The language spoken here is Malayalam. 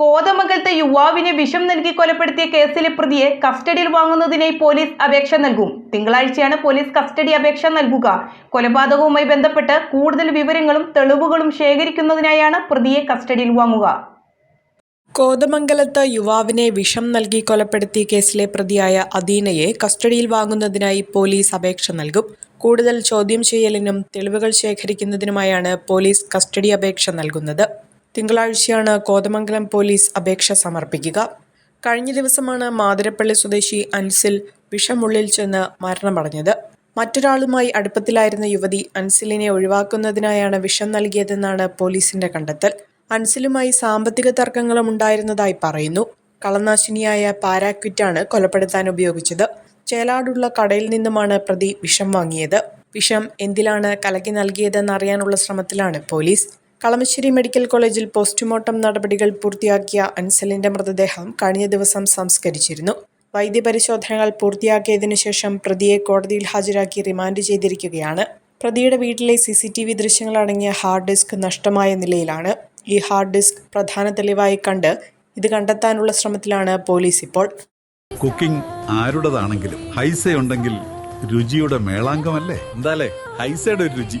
കോതമംഗലത്തെ യുവാവിനെ വിഷം നൽകി കൊലപ്പെടുത്തിയ കേസിലെ പ്രതിയെ കസ്റ്റഡിയിൽ വാങ്ങുന്നതിനായി പോലീസ് അപേക്ഷ നൽകും. തിങ്കളാഴ്ചയാണ് പോലീസ് കസ്റ്റഡി അപേക്ഷ നൽകുക. കൊലപാതകവുമായി ബന്ധപ്പെട്ട് കൂടുതൽ വിവരങ്ങളും തെളിവുകളും ശേഖരിക്കുന്നതിനായാണ് പ്രതിയെ കസ്റ്റഡിയിൽ വാങ്ങുക. കോതമംഗലത്ത് യുവാവിനെ വിഷം നൽകി കൊലപ്പെടുത്തിയ കേസിലെ പ്രതിയായ അദീനയെ കസ്റ്റഡിയിൽ വാങ്ങുന്നതിനായി പോലീസ് അപേക്ഷ നൽകും. കൂടുതൽ ചോദ്യം ചെയ്യലിനും തെളിവുകൾ ശേഖരിക്കുന്നതിനുമായാണ് പോലീസ് കസ്റ്റഡി അപേക്ഷ നൽകുന്നത്. തിങ്കളാഴ്ചയാണ് കോതമംഗലം പോലീസ് അപേക്ഷ സമർപ്പിക്കുക. കഴിഞ്ഞ ദിവസമാണ് മാതിരപ്പള്ളി സ്വദേശി അൻസിൽ വിഷമുള്ളിൽ ചെന്ന് മരണമടഞ്ഞത്. മറ്റൊരാളുമായി അടുപ്പത്തിലായിരുന്ന യുവതി അൻസിലിനെ ഒഴിവാക്കുന്നതിനായാണ് വിഷം നൽകിയതെന്നാണ് പോലീസിന്റെ കണ്ടെത്തൽ. അൻസിലുമായി സാമ്പത്തിക തർക്കങ്ങളും ഉണ്ടായിരുന്നതായി പറയുന്നു. കളനാശിനിയായ പാരാക്വിറ്റാണ് കൊലപ്പെടുത്താൻ ഉപയോഗിച്ചത്. ചേലാടുള്ള കടയിൽ നിന്നുമാണ് പ്രതി വിഷം വാങ്ങിയത്. വിഷം എന്തിലാണ് കലക്കി നൽകിയതെന്നറിയാനുള്ള ശ്രമത്തിലാണ് പോലീസ്. കളമശ്ശേരി മെഡിക്കൽ കോളേജിൽ പോസ്റ്റ്മോർട്ടം നടപടികൾ പൂർത്തിയാക്കിയ അൻസലിന്റെ മൃതദേഹം കഴിഞ്ഞ ദിവസം സംസ്കരിച്ചിരുന്നു. വൈദ്യപരിശോധനകൾ പൂർത്തിയാക്കിയതിനു ശേഷം പ്രതിയെ കോടതിയിൽ ഹാജരാക്കി റിമാൻഡ് ചെയ്തിരിക്കുകയാണ്. പ്രതിയുടെ വീട്ടിലെ സി സി ടി വി ദൃശ്യങ്ങളടങ്ങിയ ഹാർഡ് ഡിസ്ക് നഷ്ടമായ നിലയിലാണ്. ഈ ഹാർഡ് ഡിസ്ക് പ്രധാന തെളിവായി കണ്ട് ഇത് കണ്ടെത്താനുള്ള ശ്രമത്തിലാണ് പോലീസ് ഇപ്പോൾ. കുക്കിംഗ് ആരുടേതാണെങ്കിലും ഹൈസ ഉണ്ടെങ്കിൽ രുചിയുടെ മേളാങ്കമല്ലേ എന്താലേ? ഹൈസയുടെ ഒരു രുചി.